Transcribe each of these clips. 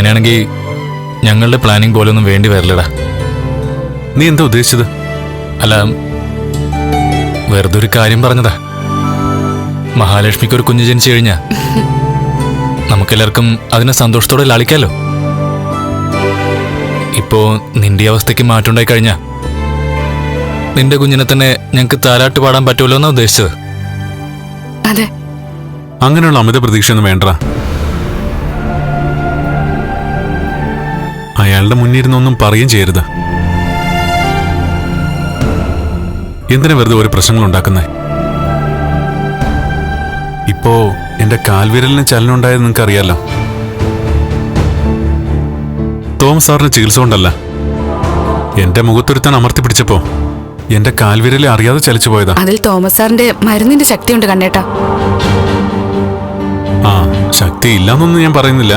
ഇങ്ങനെയാണെങ്കിൽ ഞങ്ങളുടെ പ്ലാനിങ് പോലൊന്നും വേണ്ടി വരില്ലടാ. നീ എന്താ ഉദ്ദേശിച്ചത്? അല്ല വെറുതെ ഒരു കാര്യം പറഞ്ഞതാ. മഹാലക്ഷ്മിക്ക് ഒരു കുഞ്ഞ് ജനിച്ചു കഴിഞ്ഞാ നമുക്കെല്ലാവർക്കും അതിനെ സന്തോഷത്തോടെ ലാളിക്കാലോ? ഇപ്പോ നിന്റെ അവസ്ഥയ്ക്ക് മാറ്റമുണ്ടായി കഴിഞ്ഞാ നിന്റെ കുഞ്ഞിനെ തന്നെ ഞങ്ങൾക്ക് താരാട്ട് പാടാൻ പറ്റുമല്ലോ എന്നാ ഉദ്ദേശിച്ചത്. അതെ. അങ്ങനെയുള്ള അമിത പ്രതീക്ഷയൊന്നും വേണ്ട അയാളുടെ മുന്നിരുന്നൊന്നും പറയും ചെയ്യരുത്. എന്തിനാ വെറുതെ ഒരു പ്രശ്നങ്ങൾ ഉണ്ടാക്കുന്നേ? ഇപ്പോ എന്റെ കാൽവിരലിന് ചലനം ഉണ്ടായത് നിങ്ങൾക്ക് അറിയാലോ? തോമസ് സാറിന് ചികിത്സ കൊണ്ടല്ല. എന്റെ മുഖത്തൊരുത്താൻ അമർത്തി പിടിച്ചപ്പോ എന്റെ കാൽവിരലെ അറിയാതെ ചലിച്ചു പോയതാ. അതിൽ തോമസ് സാറിന്റെ മരുന്നിന്റെ ശക്തിയുണ്ട് കണ്ണേട്ടാ. ആ ശക്തി ഇല്ലാന്നൊന്നും ഞാൻ പറയുന്നില്ല.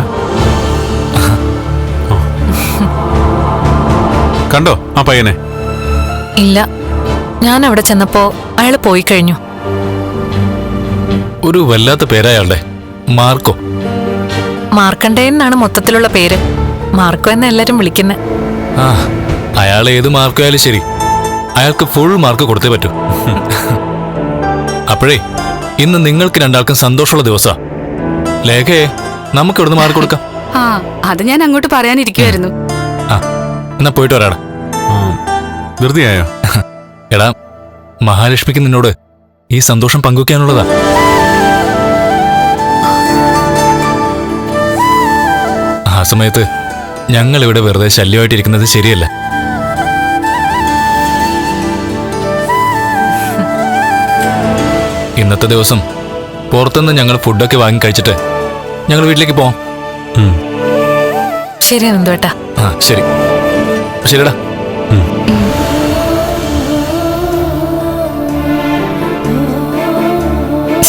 കണ്ടോ ആ പയ്യനെ? ഇല്ല. ഞാൻ അവിടെ ചെന്നപ്പോ അയാൾ പോയി കഴിഞ്ഞു. ഒരു വല്ലാത്ത പേരയാളുടെ മാർക്കോ. മാർക്കണ്ടേയൻ എന്നാണ് മൊത്തത്തിലുള്ള പേര്. മാർക്കോ എന്ന് എല്ലാരും വിളിക്കുന്നത് ആ അയാൾ ഏത് മാർക്ക് ആയാലും ശരി. അയാൾക്ക് ഫുൾ മാർക്ക് കൊടുത്തേ പറ്റൂ. അപ്പോഴേ ഇന്ന് നിങ്ങൾക്ക് രണ്ടാൾക്കും സന്തോഷമുള്ള ദിവസാ ലേഖയെ നമുക്ക് ഇവിടുന്ന് മാർക്ക് കൊടുക്കാം. ആ അത് ഞാൻ അങ്ങോട്ട് പറയാനിരിക്കുമായിരുന്നു ആ എന്നാ പോയിട്ട് വരാടാ. ധൃതിയായോ എടാ മഹാലക്ഷ്മിക്ക് നിന്നോട് ഈ സന്തോഷം പങ്കുവയ്ക്കാനുള്ളതാ ആ സമയത്ത് ഞങ്ങൾ ഇവിടെ വെറുതെ ശല്യമായിട്ടിരിക്കുന്നത് ശരിയല്ല. ഇന്നത്തെ ദിവസം പുറത്തുനിന്ന് ഞങ്ങൾ ഫുഡൊക്കെ വാങ്ങി കഴിച്ചിട്ട് ഞങ്ങൾ വീട്ടിലേക്ക് പോവാം. ശരി നന്ദുവേട്ടാ. ആ ശരി. ശരിടാ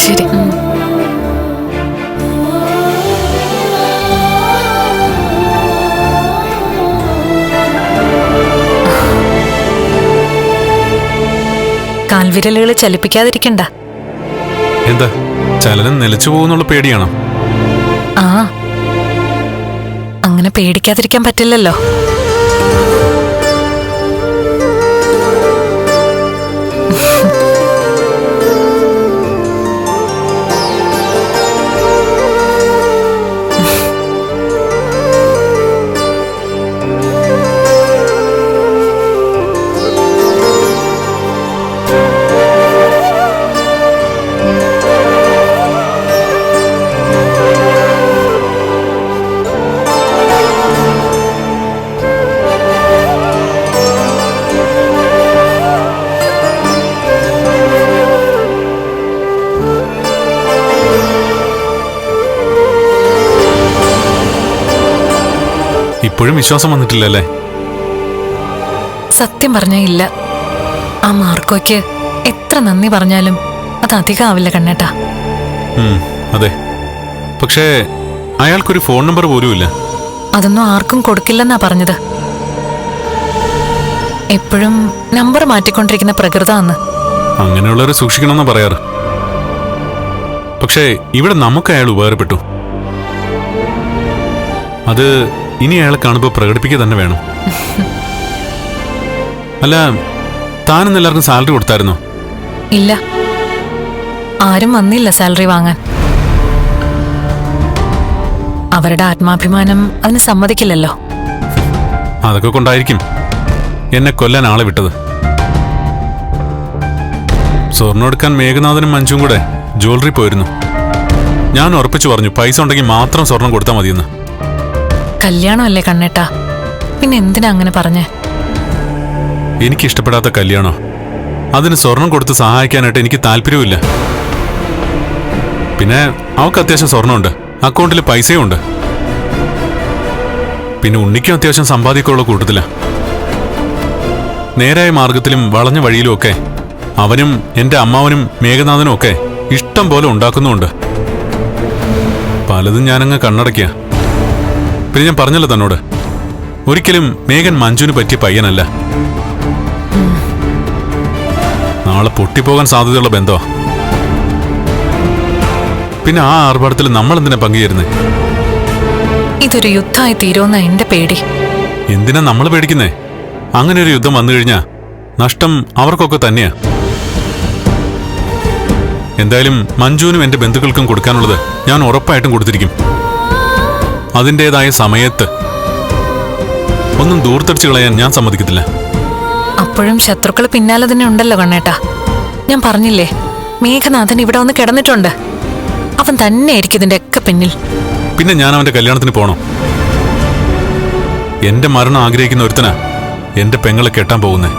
ശരി കാൽവിരലുകൾ ചലിപ്പിക്കാതിരിക്കണ്ട. എന്താ? ചലനം നിലച്ചു പോകുന്നുള്ള പേടിയാണോ? ആ. അങ്ങനെ പേടിക്കാതിരിക്കാൻ പറ്റില്ലല്ലോ. ഇപ്പോഴും വിശ്വാസം വന്നിട്ടില്ലല്ലേ? സത്യം പറഞ്ഞ ഇല്ല. ആ മാർക്കോയ്ക്ക് എത്ര നന്ദി പറഞ്ഞാലും അത് അധികമാവില്ല കണ്ണേട്ടാ. അതെ. പക്ഷേ അയാൾക്കൊരു ഫോൺ നമ്പർ പോലും ഇല്ല. അതൊന്നും ആർക്കും കൊടുക്കില്ലെന്നാ പറഞ്ഞത്. എപ്പോഴും നമ്പർ മാറ്റിക്കൊണ്ടിരിക്കുന്ന പ്രകൃതാന്ന്. അങ്ങനെയുള്ളവരെ സൂക്ഷിക്കണമെന്നാ പറയാറ്. പക്ഷേ ഇവിടെ നമുക്ക് അയാൾ ഉപകാരപ്പെട്ടു. അത് ഇനി അയാളെ കാണുമ്പോൾ പ്രകടിപ്പിക്കുക തന്നെ വേണം. അല്ല താനെന്ന് എല്ലാവർക്കും സാലറി കൊടുത്തായിരുന്നോ? ഇല്ല. ആരും വന്നില്ല സാലറി വാങ്ങാൻ. അവരുടെ ആത്മാഭിമാനം അതിന് സമ്മതിക്കില്ലല്ലോ. അതൊക്കെ കൊണ്ടായിരിക്കും എന്നെ കൊല്ലാൻ ആളെ വിട്ടത്. സ്വർണം എടുക്കാൻ മേഘനാഥനും മഞ്ജുവും കൂടെ ജ്വല്ലറി പോയിരുന്നു. ഞാൻ ഉറപ്പിച്ചു പറഞ്ഞു പൈസ ഉണ്ടെങ്കിൽ മാത്രം സ്വർണം കൊടുത്താൽ മതിയെന്ന്. കല്യാണമല്ലേ കണ്ണേട്ടാ? പിന്നെ എന്തിനാ അങ്ങനെ പറഞ്ഞേ? എനിക്ക് ഇഷ്ടപ്പെടാത്ത കല്യാണോ? അതിന് സ്വർണം കൊടുത്ത് സഹായിക്കാനായിട്ട് എനിക്ക് താല്പര്യവുമില്ല. പിന്നെ അവൾക്ക് അത്യാവശ്യം സ്വർണമുണ്ട് അക്കൗണ്ടിൽ പൈസയും ഉണ്ട്. പിന്നെ ഉണ്ണിക്കും അത്യാവശ്യം സമ്പാദിക്കമുള്ള കൂട്ടത്തില. നേരായ മാർഗത്തിലും വളഞ്ഞ വഴിയിലും ഒക്കെ അവനും എന്റെ അമ്മാവനും മേഘനാഥനും ഒക്കെ ഇഷ്ടം പോലെ ഉണ്ടാക്കുന്നുമുണ്ട്. പലതും ഞാനങ്ങ് കണ്ണടക്കിയ പിന്നെ ഞാൻ പറഞ്ഞല്ലോ തന്നോട്. ഒരിക്കലും മേഘൻ മഞ്ജുവിന് പറ്റിയ പയ്യനല്ല. നാളെ പൊട്ടിപ്പോകാൻ സാധ്യതയുള്ള ബന്ധമാ പിന്നെ ആ ആർഭാടത്തിൽ നമ്മൾ എന്തിനാ പങ്കുചേരുന്നേ? ഇതൊരു യുദ്ധമായി തീരുമെന്ന എന്റെ പേടി. എന്തിനാ നമ്മൾ പേടിക്കുന്നേ? അങ്ങനെ ഒരു യുദ്ധം വന്നു കഴിഞ്ഞാ നഷ്ടം അവർക്കൊക്കെ തന്നെയാ. എന്തായാലും മഞ്ജുവിനും എന്റെ ബന്ധുക്കൾക്കും കൊടുക്കാനുള്ളത് ഞാൻ ഉറപ്പായിട്ടും കൊടുത്തിരിക്കും. അതിന്റെതായ സമയത്ത്. ഒന്നും ദൂർത്തടിച്ചു കളയാൻ ഞാൻ സമ്മതിക്കത്തില്ല. അപ്പോഴും ശത്രുക്കൾ പിന്നാലെ തന്നെ ഉണ്ടല്ലോ കണ്ണേട്ടാ. ഞാൻ പറഞ്ഞില്ലേ മേഘനാഥൻ ഇവിടെ വന്ന് കിടന്നിട്ടുണ്ട്. അവൻ തന്നെയായിരിക്കും ഇതിന്റെ ഒക്കെ പിന്നിൽ. പിന്നെ ഞാൻ അവന്റെ കല്യാണത്തിന് പോണോ? എന്റെ മരണം ആഗ്രഹിക്കുന്ന ഒരുത്തനാ എന്റെ പെങ്ങളെ കെട്ടാൻ പോകുന്നേ.